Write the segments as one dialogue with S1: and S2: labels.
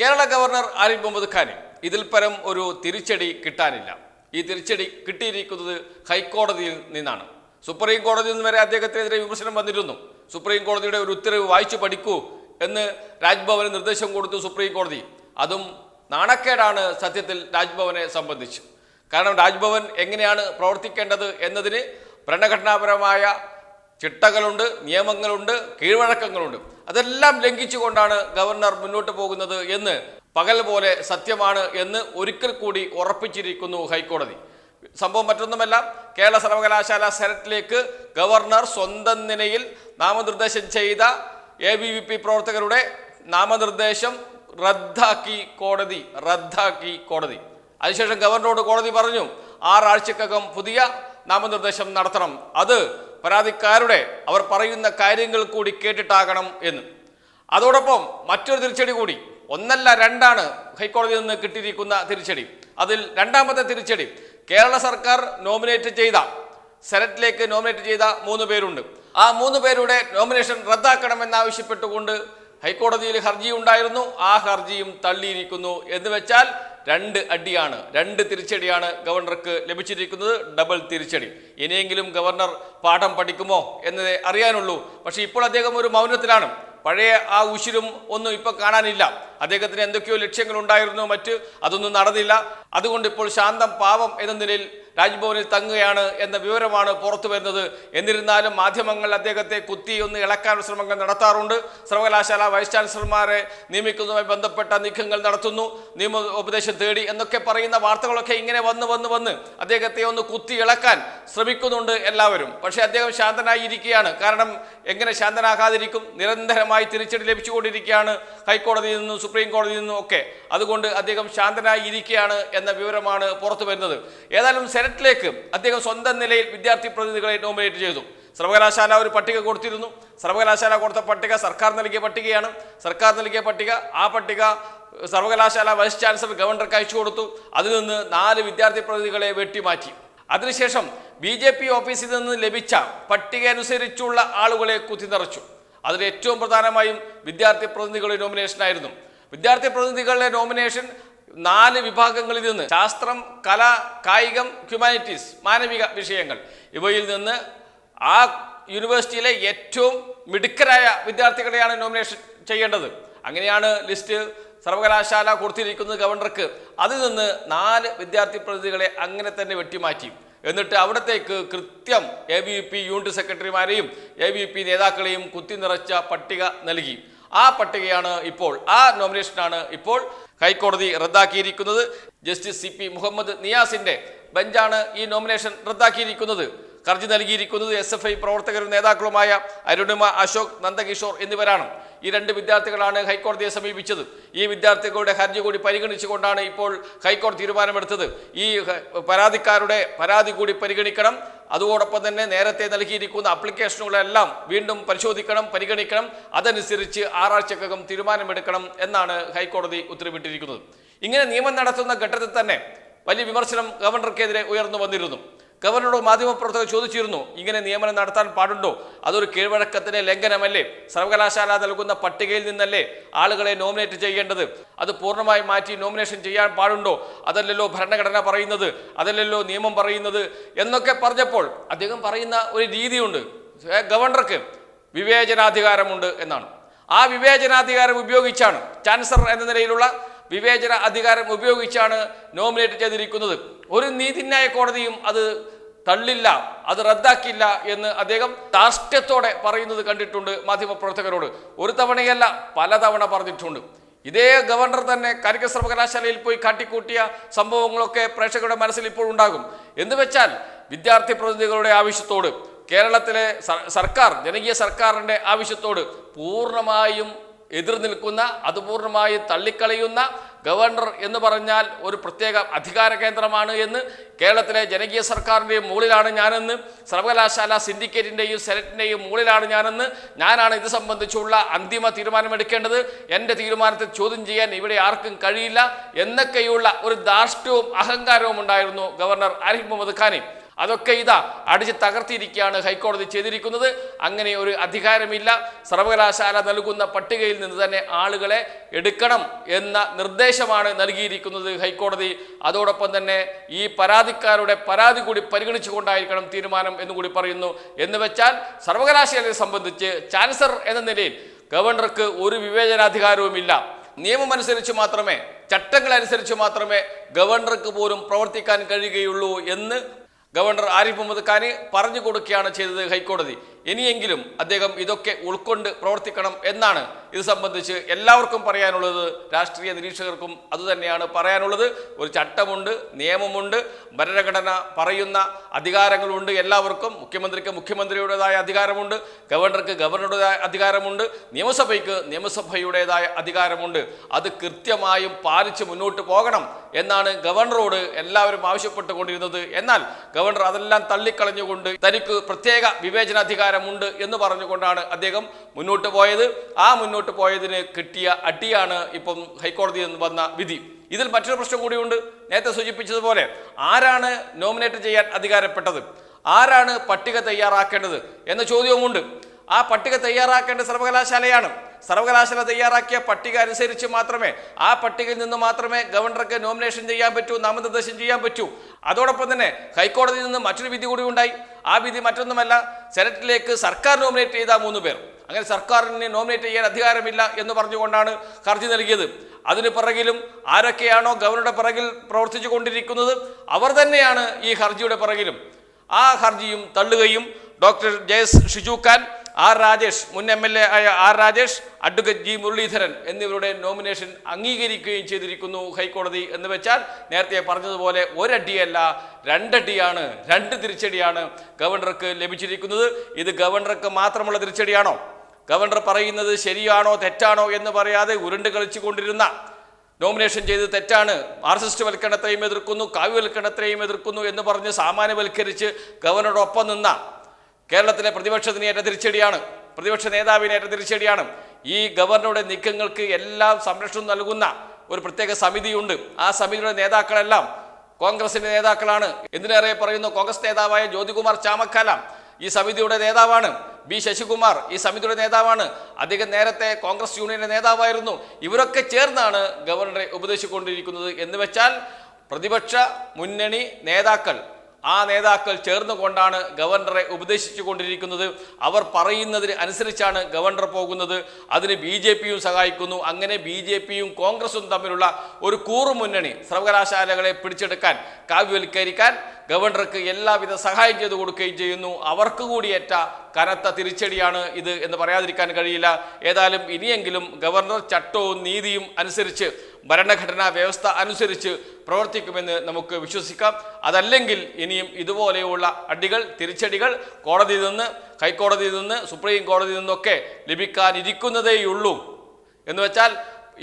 S1: Kerala governor Arif Muhammad ഖാന് ഇതിൽ പരം ഒരു തിരിച്ചടി കിട്ടാനില്ല. ഈ തിരിച്ചടി കിട്ടിയിരിക്കുന്നത് ഹൈക്കോടതിയിൽ നിന്നാണ്. സുപ്രീം കോടതിയിൽ നിന്ന് വരെ അദ്ദേഹത്തിനെതിരെ വിമർശനം വന്നിരുന്നു. സുപ്രീം കോടതിയുടെ ഒരു ഉത്തരവ് വായിച്ചു പഠിക്കൂ എന്ന് രാജ്ഭവന് നിർദ്ദേശം കൊടുത്തു സുപ്രീം കോടതി. അതും നാണക്കേടാണ് സത്യത്തിൽ രാജ്ഭവനെ സംബന്ധിച്ച്. കാരണം രാജ്ഭവൻ എങ്ങനെയാണ് പ്രവർത്തിക്കേണ്ടത് എന്നതിന് ഭരണഘടനാപരമായ ചിട്ടകളുണ്ട് നിയമങ്ങളുണ്ട് കീഴ്വഴക്കങ്ങളുണ്ട്. അതെല്ലാം ലംഘിച്ചുകൊണ്ടാണ് ഗവർണർ മുന്നോട്ട് പോകുന്നത് എന്ന് പകൽ പോലെ സത്യമാണ് എന്ന് ഒരിക്കൽ കൂടി ഉറപ്പിച്ചിരിക്കുന്നു ഹൈക്കോടതി. സംഭവം മറ്റൊന്നുമല്ല കേരള സർവകലാശാല സെനറ്റിലേക്ക് ഗവർണർ സ്വന്തം നിലയിൽ നാമനിർദ്ദേശം ചെയ്ത എ ബി വി പി പ്രവർത്തകരുടെ നാമനിർദ്ദേശം റദ്ദാക്കി കോടതി റദ്ദാക്കി കോടതി. അതിനുശേഷം ഗവർണറോട് കോടതി പറഞ്ഞു ആറാഴ്ചക്കകം പുതിയ നാമനിർദ്ദേശം നടത്തണം. അത് പരാതിക്കാരുടെ അവർ പറയുന്ന കാര്യങ്ങൾ കൂടി കേട്ടിട്ടാകണം എന്ന്. അതോടൊപ്പം മറ്റൊരു തിരിച്ചടി കൂടി. ഒന്നല്ല രണ്ടാണ് ഹൈക്കോടതിയിൽ നിന്ന് കിട്ടിയിരിക്കുന്ന തിരിച്ചടി. അതിൽ രണ്ടാമത്തെ തിരിച്ചടി. കേരള സർക്കാർ നോമിനേറ്റ് ചെയ്ത സെനറ്റിലേക്ക് നോമിനേറ്റ് ചെയ്ത മൂന്ന് പേരുണ്ട്. ആ മൂന്ന് പേരുടെ നോമിനേഷൻ റദ്ദാക്കണമെന്നാവശ്യപ്പെട്ടുകൊണ്ട് ഹൈക്കോടതിയിൽ ഹർജി ഉണ്ടായിരുന്നു ആ ഹർജിയും തള്ളിയിരിക്കുന്നു എന്ന് വെച്ചാൽ രണ്ട് അടിയാണ് രണ്ട് തിരിച്ചടിയാണ് ഗവർണർക്ക് ലഭിച്ചിരിക്കുന്നത് ഡബിൾ തിരിച്ചടി. ഇനിയെങ്കിലും ഗവർണർ പാഠം പഠിക്കുമോ എന്നതേ അറിയാനുള്ളൂ. പക്ഷേ ഇപ്പോൾ അദ്ദേഹം ഒരു മൗനത്തിലാണ്. പഴയ ആ ഉശിരും ഒന്നും ഇപ്പോൾ കാണാനില്ല. അദ്ദേഹത്തിന് എന്തൊക്കെയോ ലക്ഷ്യങ്ങളുണ്ടായിരുന്നു മറ്റ് അതൊന്നും നടന്നില്ല. അതുകൊണ്ട് ഇപ്പോൾ ശാന്തം പാവം എന്ന നിലയിൽ രാജ്ഭവനിൽ തങ്ങുകയാണ് എന്ന വിവരമാണ് പുറത്തു വരുന്നത്. എന്നിരുന്നാലും മാധ്യമങ്ങൾ അദ്ദേഹത്തെ കുത്തി ഒന്ന് ഇളക്കാൻ ശ്രമങ്ങൾ നടത്താറുണ്ട്. സർവകലാശാല വൈസ് ചാൻസലർമാരെ നിയമിക്കുന്നതുമായി ബന്ധപ്പെട്ട നീക്കങ്ങൾ നടത്തുന്നു. നിയമ ഉപദേശം തേടി എന്നൊക്കെ പറയുന്ന വാർത്തകളൊക്കെ ഇങ്ങനെ വന്ന് വന്ന് വന്ന് അദ്ദേഹത്തെ ഒന്ന് കുത്തി ഇളക്കാൻ ശ്രമിക്കുന്നുണ്ട് എല്ലാവരും. പക്ഷേ അദ്ദേഹം ശാന്തനായി ഇരിക്കുകയാണ് കാരണം എങ്ങനെ ശാന്തനാകാതിരിക്കും? നിരന്തരമായി തിരിച്ചടി ലഭിച്ചുകൊണ്ടിരിക്കുകയാണ്. ഹൈക്കോടതിയിൽ നിന്നും സുപ്രീം കോടതിയിൽ നിന്നും ഒക്കെ. അതുകൊണ്ട് അദ്ദേഹം ശാന്തനായി ഇരിക്കുകയാണ് എന്ന വിവരമാണ് പുറത്തു വരുന്നത്. ഏതായാലും സെനറ്റിലേക്ക് അദ്ദേഹം സ്വന്തം നിലയിൽ വിദ്യാർത്ഥി പ്രതിനിധികളെ നോമിനേറ്റ് ചെയ്തു. സർവകലാശാല ഒരു പട്ടിക കൊടുത്തിരുന്നു. സർവകലാശാല കൊടുത്ത പട്ടിക സർക്കാർ നൽകിയ പട്ടികയാണ്. സർക്കാർ നൽകിയ പട്ടിക ആ പട്ടിക സർവകലാശാല വൈസ് ചാൻസലർ ഗവർണർക്ക് അയച്ചു കൊടുത്തു. അതിൽ നിന്ന് നാല് വിദ്യാർത്ഥി പ്രതിനിധികളെ വെട്ടിമാറ്റി. അതിനുശേഷം ബി ജെ പി ഓഫീസിൽ നിന്ന് ലഭിച്ച പട്ടിക അനുസരിച്ചുള്ള ആളുകളെ കുത്തിനിറച്ചു. അതിൽ ഏറ്റവും പ്രധാനമായും വിദ്യാർത്ഥി പ്രതിനിധികളുടെ നോമിനേഷനായിരുന്നു വിദ്യാർത്ഥി പ്രതിനിധികളുടെ നോമിനേഷൻ നാല് വിഭാഗങ്ങളിൽ നിന്ന് ശാസ്ത്രം കല കായികം ഹ്യൂമാനിറ്റീസ് മാനവിക വിഷയങ്ങൾ. ഇവയിൽ നിന്ന് ആ യൂണിവേഴ്സിറ്റിയിലെ ഏറ്റവും മിടുക്കരായ വിദ്യാർത്ഥികളെയാണ് നോമിനേഷൻ ചെയ്യേണ്ടത്. അങ്ങനെയാണ് ലിസ്റ്റ് സർവകലാശാല കൊടുത്തിരിക്കുന്നത് ഗവർണർക്ക്. അതിൽ നിന്ന് നാല് വിദ്യാർത്ഥി പ്രതിനിധികളെ അങ്ങനെ തന്നെ വെട്ടിമാറ്റി. എന്നിട്ട് അവിടത്തേക്ക് കൃത്യം എ ബി പി യൂണിറ്റ് സെക്രട്ടറിമാരെയും എ ബി പി നേതാക്കളെയും കുത്തി നിറച്ച പട്ടിക നൽകി. ആ പട്ടികയാണ് ഇപ്പോൾ ആ നോമിനേഷനാണ് ഇപ്പോൾ ഹൈക്കോടതി റദ്ദാക്കിയിരിക്കുന്നത്. ജസ്റ്റിസ് സി പി മുഹമ്മദ് നിയാസിന്റെ ബെഞ്ചാണ് ഈ നോമിനേഷൻ റദ്ദാക്കിയിരിക്കുന്നത്. ഹർജി നൽകിയിരിക്കുന്നത് എസ് എഫ് ഐ പ്രവർത്തകരും നേതാക്കളുമായ അരുണിമ അശോക് നന്ദകിഷോർ എന്നിവരാണ്. ഈ രണ്ട് വിദ്യാർത്ഥികളാണ് ഹൈക്കോടതിയെ സമീപിച്ചത്. ഈ വിദ്യാർത്ഥികളുടെ ഹർജി കൂടി പരിഗണിച്ചുകൊണ്ടാണ് ഇപ്പോൾ ഹൈക്കോടതി തീരുമാനമെടുത്തത്. ഈ പരാതിക്കാരുടെ പരാതി കൂടി പരിഗണിക്കണം. അതോടൊപ്പം തന്നെ നേരത്തെ നൽകിയിരിക്കുന്ന ആപ്ലിക്കേഷനുകളെല്ലാം വീണ്ടും പരിശോധിക്കണം പരിഗണിക്കണം. അതനുസരിച്ച് ആറാഴ്ചക്കകം തീരുമാനമെടുക്കണം എന്നാണ് ഹൈക്കോടതി ഉത്തരവിട്ടിരിക്കുന്നത്. ഇങ്ങനെ നിയമം നടത്തുന്ന ഘട്ടത്തിൽ തന്നെ വലിയ വിമർശനം ഗവർണർക്കെതിരെ ഉയർന്നു വന്നിരുന്നു. ഗവർണറോട് മാധ്യമപ്രവർത്തകർ ചോദിച്ചിരുന്നു ഇങ്ങനെ നിയമനം നടത്താൻ പാടുണ്ടോ? അതൊരു കീഴ്വഴക്കത്തിന് ലംഘനമല്ലേ? സർവകലാശാല നൽകുന്ന പട്ടികയിൽ നിന്നല്ലേ ആളുകളെ നോമിനേറ്റ് ചെയ്യേണ്ടത്? അത് പൂർണമായി മാറ്റി നോമിനേഷൻ ചെയ്യാൻ പാടുണ്ടോ? അതല്ലല്ലോ ഭരണഘടന പറയുന്നത് അതല്ലല്ലോ നിയമം പറയുന്നത് എന്നൊക്കെ പറഞ്ഞപ്പോൾ അദ്ദേഹം പറയുന്ന ഒരു രീതിയുണ്ട്. ഗവർണർക്ക് വിവേചനാധികാരമുണ്ട് എന്നാണ്. ആ വിവേചനാധികാരം ഉപയോഗിച്ചാണ് ചാൻസലർ എന്ന നിലയിലുള്ള വിവേചന അധികാരം ഉപയോഗിച്ചാണ് നോമിനേറ്റ് ചെയ്തിരിക്കുന്നത്. ഒരു നീതിന്യായ കോടതിയും അത് തള്ളില്ല അത് റദ്ദാക്കില്ല എന്ന് അദ്ദേഹം ധാർഷ്ട്യത്തോടെ പറയുന്നത് കണ്ടിട്ടുണ്ട് മാധ്യമപ്രവർത്തകരോട്. ഒരു തവണയല്ല പലതവണ പറഞ്ഞിട്ടുണ്ട്. ഇതേ ഗവർണർ തന്നെ കാലിക സർവകലാശാലയിൽ പോയി കാട്ടിക്കൂട്ടിയ സംഭവങ്ങളൊക്കെ പ്രേക്ഷകരുടെ മനസ്സിൽ ഇപ്പോൾ ഉണ്ടാകും. എന്ന് വെച്ചാൽ വിദ്യാർത്ഥി പ്രതിനിധികളുടെ ആവശ്യത്തോട് കേരളത്തിലെ സർക്കാർ ജനകീയ സർക്കാരിന്റെ ആവശ്യത്തോട് പൂർണമായും എതിർ നിൽക്കുന്ന അത് പൂർണമായി തള്ളിക്കളയുന്ന ഗവർണർ എന്ന് പറഞ്ഞാൽ ഒരു പ്രത്യേക അധികാര കേന്ദ്രമാണ് എന്ന് കേരളത്തിലെ ജനകീയ സർക്കാരിന്റെയും മുകളിലാണ് ഞാനെന്ന് സർവകലാശാല സിൻഡിക്കേറ്റിന്റെയും സെനറ്റിന്റെയും മുകളിലാണ് ഞാനെന്ന് ഞാനാണ് ഇത് സംബന്ധിച്ചുള്ള അന്തിമ തീരുമാനമെടുക്കേണ്ടത്. എന്റെ തീരുമാനത്തെ ചോദ്യം ചെയ്യാൻ ഇവിടെ ആർക്കും കഴിയില്ല എന്നൊക്കെയുള്ള ഒരു ധാർഷ്ട്യവും അഹങ്കാരവും ഉണ്ടായിരുന്നു ഗവർണർ ആരിഫ് മുഹമ്മദ് ഖാനി. അതൊക്കെ ഇതാ അടിച്ച് തകർത്തിരിക്കുകയാണ് ഹൈക്കോടതി ചെയ്തിരിക്കുന്നത്. അങ്ങനെ ഒരു അധികാരമില്ല. സർവകലാശാല നൽകുന്ന പട്ടികയിൽ നിന്ന് തന്നെ ആളുകളെ എടുക്കണം എന്ന നിർദ്ദേശമാണ് നൽകിയിരിക്കുന്നത് ഹൈക്കോടതി. അതോടൊപ്പം തന്നെ ഈ പരാതിക്കാരുടെ പരാതി കൂടി പരിഗണിച്ചുകൊണ്ടായിരിക്കണം തീരുമാനം എന്നുകൂടി പറയുന്നു. എന്ന് വെച്ചാൽ സർവകലാശാലയെ സംബന്ധിച്ച് ചാൻസർ എന്ന നിലയിൽ ഗവർണർക്ക് ഒരു വിവേചനാധികാരവുമില്ല. നിയമമനുസരിച്ച് മാത്രമേ ചട്ടങ്ങൾ അനുസരിച്ച് മാത്രമേ ഗവർണർക്ക് പോലും പ്രവർത്തിക്കാൻ കഴിയുകയുള്ളൂ എന്ന് ഗവർണർ ആരിഫ് മുഹമ്മദ് ഖാന് പറഞ്ഞു കൊടുക്കുകയാണ് ചെയ്തത് ഹൈക്കോടതി. ഇനിയെങ്കിലും അദ്ദേഹം ഇതൊക്കെ ഉൾക്കൊണ്ട് പ്രവർത്തിക്കണം എന്നാണ് ഇത് സംബന്ധിച്ച് എല്ലാവർക്കും പറയാനുള്ളത് രാഷ്ട്രീയ നിരീക്ഷകർക്കും അതുതന്നെയാണ് പറയാനുള്ളത്. ഒരു ചട്ടമുണ്ട് നിയമമുണ്ട് ഭരണഘടന പറയുന്ന അധികാരങ്ങളുണ്ട് എല്ലാവർക്കും. മുഖ്യമന്ത്രിക്ക് മുഖ്യമന്ത്രിയുടേതായ അധികാരമുണ്ട് ഗവർണർക്ക് ഗവർണറുടേതായ അധികാരമുണ്ട് നിയമസഭയ്ക്ക് നിയമസഭയുടേതായ അധികാരമുണ്ട്. അത് കൃത്യമായും പാലിച്ച് മുന്നോട്ട് പോകണം എന്നാണ് ഗവർണറോട് എല്ലാവരും ആവശ്യപ്പെട്ടുകൊണ്ടിരുന്നത്. എന്നാൽ ഗവർണർ അതെല്ലാം തള്ളിക്കളഞ്ഞുകൊണ്ട് തനിക്ക് പ്രത്യേക വിവേചനാധികാരമുണ്ട് എന്ന് പറഞ്ഞുകൊണ്ടാണ് അദ്ദേഹം മുന്നോട്ട് പോയത്. ആ മുന്നോട്ട് പോയതിന് കിട്ടിയ അടിയാണ് ഇപ്പം ഹൈക്കോടതിയിൽ നിന്ന് വന്ന വിധി. ഇതിൽ മറ്റൊരു പ്രശ്നം കൂടിയുണ്ട്. നേരത്തെ സൂചിപ്പിച്ചതുപോലെ ആരാണ് നോമിനേറ്റ് ചെയ്യാൻ അധികാരപ്പെട്ടത്? ആരാണ് പട്ടിക തയ്യാറാക്കേണ്ടത്? എന്ന ചോദ്യവുമുണ്ട്. ആ പട്ടിക തയ്യാറാക്കേണ്ട സർവകലാശാലയാണ്. സർവകലാശാല തയ്യാറാക്കിയ പട്ടിക അനുസരിച്ച് മാത്രമേ ആ പട്ടികയിൽ നിന്ന് മാത്രമേ ഗവർണർക്ക് നോമിനേഷൻ ചെയ്യാൻ പറ്റൂ നാമനിർദ്ദേശം ചെയ്യാൻ പറ്റൂ. അതോടൊപ്പം തന്നെ ഹൈക്കോടതിയിൽ നിന്ന് മറ്റൊരു വിധി കൂടി ഉണ്ടായി. ആ വിധി മറ്റൊന്നുമല്ല സെനറ്റിലേക്ക് സർക്കാർ നോമിനേറ്റ് ചെയ്ത മൂന്ന് പേർ. അങ്ങനെ സർക്കാരിന് നോമിനേറ്റ് ചെയ്യാൻ അധികാരമില്ല എന്ന് പറഞ്ഞുകൊണ്ടാണ് ഹർജി നൽകിയത്. അതിന് പിറകിലും ആരൊക്കെയാണോ ഗവർണറുടെ പിറകിൽ പ്രവർത്തിച്ചു കൊണ്ടിരിക്കുന്നത് അവർ തന്നെയാണ് ഈ ഹർജിയുടെ പിറകിലും. ആ ഹർജിയും തള്ളുകയും ഡോക്ടർ ജയസ് ഷിജു ഖാൻ ആർ രാജേഷ് മുൻ എം എൽ എ ആയ R Rajesh advocate G Muraleedharan എന്നിവരുടെ നോമിനേഷൻ അംഗീകരിക്കുകയും ചെയ്തിരിക്കുന്നു ഹൈക്കോടതി എന്ന് വെച്ചാൽ നേരത്തെ പറഞ്ഞതുപോലെ ഒരടിയല്ല രണ്ടടിയാണ് രണ്ട് തിരിച്ചടിയാണ് ഗവർണർക്ക് ലഭിച്ചിരിക്കുന്നത്. ഇത് ഗവർണർക്ക് മാത്രമുള്ള തിരിച്ചടിയാണോ? ഗവർണർ പറയുന്നത് ശരിയാണോ തെറ്റാണോ എന്ന് പറയാതെ ഉരുണ്ട് കളിച്ചുകൊണ്ടിരുന്ന നോമിനേഷൻ ചെയ്ത് തെറ്റാണ്. മാർസിസ്റ്റ് വൽക്കരണത്തെയും എതിർക്കുന്നു കാവ്യവൽക്കരണത്തെയും എതിർക്കുന്നു എന്ന് പറഞ്ഞ് സാമാന്യവൽക്കരിച്ച് ഗവർണറോടൊപ്പം നിന്ന കേരളത്തിലെ പ്രതിപക്ഷത്തിന് ഏറ്റ തിരിച്ചടിയാണ്. പ്രതിപക്ഷ നേതാവിന് ഏറ്റ തിരിച്ചടിയാണ്. ഈ ഗവർണറുടെ നീക്കങ്ങൾക്ക് എല്ലാം സംരക്ഷണം നൽകുന്ന ഒരു പ്രത്യേക സമിതിയുണ്ട്. ആ സമിതിയുടെ നേതാക്കളെല്ലാം കോൺഗ്രസിന്റെ നേതാക്കളാണ്. എന്തിനേറെ പറയുന്നു കോൺഗ്രസ് നേതാവായ ജ്യോതികുമാർ ചാമക്കാല. ഈ സമിതിയുടെ നേതാവാണ് ബി ശശികുമാർ. ഈ സമിതിയുടെ നേതാവാണ് അദ്ദേഹം നേരത്തെ കോൺഗ്രസ് യൂണിയന്റെ നേതാവായിരുന്നു. ഇവരൊക്കെ ചേർന്നാണ് ഗവർണറെ ഉപദേശിക്കൊണ്ടിരിക്കുന്നത് എന്ന് വെച്ചാൽ പ്രതിപക്ഷ മുന്നണി നേതാക്കൾ ആ നേതാക്കൾ ചേർന്നുകൊണ്ടാണ് ഗവർണറെ ഉപദേശിച്ചു കൊണ്ടിരിക്കുന്നത് അവർ പറയുന്നതിന് അനുസരിച്ചാണ് ഗവർണർ പോകുന്നത്. അതിന് ബി ജെ പിയും സഹായിക്കുന്നു. അങ്ങനെ ബി ജെ പിയും കോൺഗ്രസും തമ്മിലുള്ള ഒരു കൂറുമുന്നണി സർവകലാശാലകളെ പിടിച്ചെടുക്കാൻ കാവ്യവൽക്കരിക്കാൻ ഗവർണർക്ക് എല്ലാവിധ സഹായം ചെയ്തു കൊടുക്കുകയും ചെയ്യുന്നു. അവർക്ക് കൂടിയേറ്റ കനത്ത തിരിച്ചടിയാണ് ഇത് എന്ന് പറയാതിരിക്കാൻ കഴിയില്ല. ഏതായാലും ഇനിയെങ്കിലും ഗവർണർ ചട്ടവും നീതിയും അനുസരിച്ച് ഭരണഘടനാ വ്യവസ്ഥ അനുസരിച്ച് പ്രവർത്തിക്കുമെന്ന് നമുക്ക് വിശ്വസിക്കാം. അതല്ലെങ്കിൽ ഇനിയും ഇതുപോലെയുള്ള അടികൾ തിരിച്ചടികൾ കോടതിയിൽ നിന്ന് ഹൈക്കോടതിയിൽ നിന്ന് സുപ്രീം കോടതിയിൽ നിന്നൊക്കെ ലഭിക്കാനിരിക്കുന്നതേയുള്ളൂ. എന്ന് വെച്ചാൽ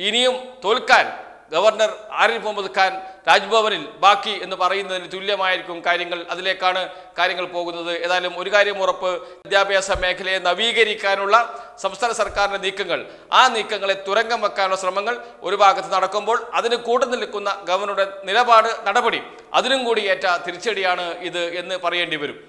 S1: ഇനിയും തോൽക്കാൻ ഗവർണർ ആരിഫ് മുഹമ്മദ് ഖാൻ രാജ്ഭവനിൽ ബാക്കി എന്ന് പറയുന്നതിന് തുല്യമായിരിക്കും കാര്യങ്ങൾ. അതിലേക്കാണ് കാര്യങ്ങൾ പോകുന്നത്. ഏതായാലും ഒരു കാര്യം ഉറപ്പ് വിദ്യാഭ്യാസ മേഖലയെ നവീകരിക്കാനുള്ള സംസ്ഥാന സർക്കാരിന്റെ നീക്കങ്ങൾ. ആ നീക്കങ്ങളെ തുരങ്കം വെക്കാനുള്ള ശ്രമങ്ങൾ ഒരു ഭാഗത്ത് നടക്കുമ്പോൾ അതിന് കൂട്ടു നിൽക്കുന്ന ഗവർണറുടെ നിലപാട് നടപടി. അതിനും കൂടി ഏറ്റ തിരിച്ചടിയാണ് ഇത് എന്ന് പറയേണ്ടി വരും.